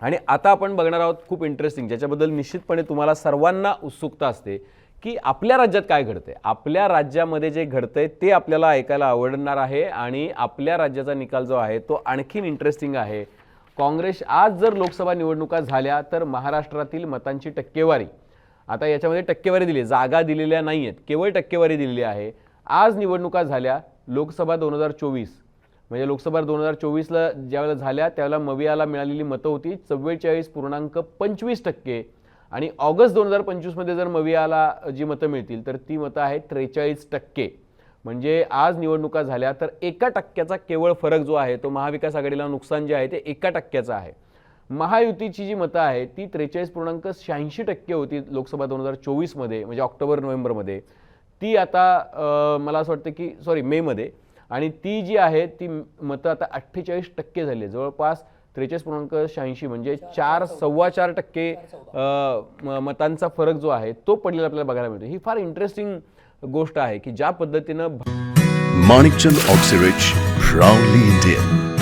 आणि आता आपण बघणार आहोत खूप इंटरेस्टिंग ज्याच्याबद्दल निश्चितपणे तुम्हाला सर्वांना उत्सुकता असते की आपल्या राज्यात काय घडतंय. आपल्या राज्यामध्ये जे घडतंय ते आपल्याला ऐकायला आवडणार आहे आणि आपल्या राज्याचा निकाल जो आहे तो आणखीन इंटरेस्टिंग आहे. काँग्रेस आज जर लोकसभा निवडणुका झाल्या तर महाराष्ट्रातील मतांची टक्केवारी आता याच्यामध्ये टक्केवारी दिली आहे, जागा दिलेल्या नाही आहेत केवळ टक्केवारी दिलेली आहे. आज निवडणुका झाल्या लोकसभा दोन हजार चोवीस म्हणजे लोकसभा दोन हजार चोवीसला ज्यावेळेला झाल्या त्यावेळेला मवियाला मिळालेली मतं होती चव्वेचाळीस पूर्णांक पंचवीस टक्के. आणि ऑगस्ट दोन हजार पंचवीसमध्ये जर मवियाला जी मतं मिळतील तर ती मतं आहेत त्रेचाळीस टक्के. म्हणजे आज निवडणुका झाल्या तर एका टक्क्याचा केवळ फरक जो आहे तो महाविकास आघाडीला नुकसान जे आहे ते एका टक्क्याचं आहे. महायुतीची जी मतं आहे ती त्रेचाळीस पूर्णांक शहाऐंशी टक्के होती लोकसभा दोन हजार चोवीसमध्ये म्हणजे ऑक्टोबर नोव्हेंबरमध्ये. ती आता मला असं वाटतं की सॉरी मेमध्ये. आणि ती जी आहे ती मतं आता अठ्ठेचाळीस टक्के झाली आहे जवळपास त्रेचाळीस पूर्णांक शहाऐंशी म्हणजे चार सव्वा चार टक्के मतांचा फरक जो आहे तो पडलेला आपल्याला बघायला मिळतो. ही फार इंटरेस्टिंग गोष्ट आहे की ज्या पद्धतीनं Manikchand Oxyrich, proudly Indian.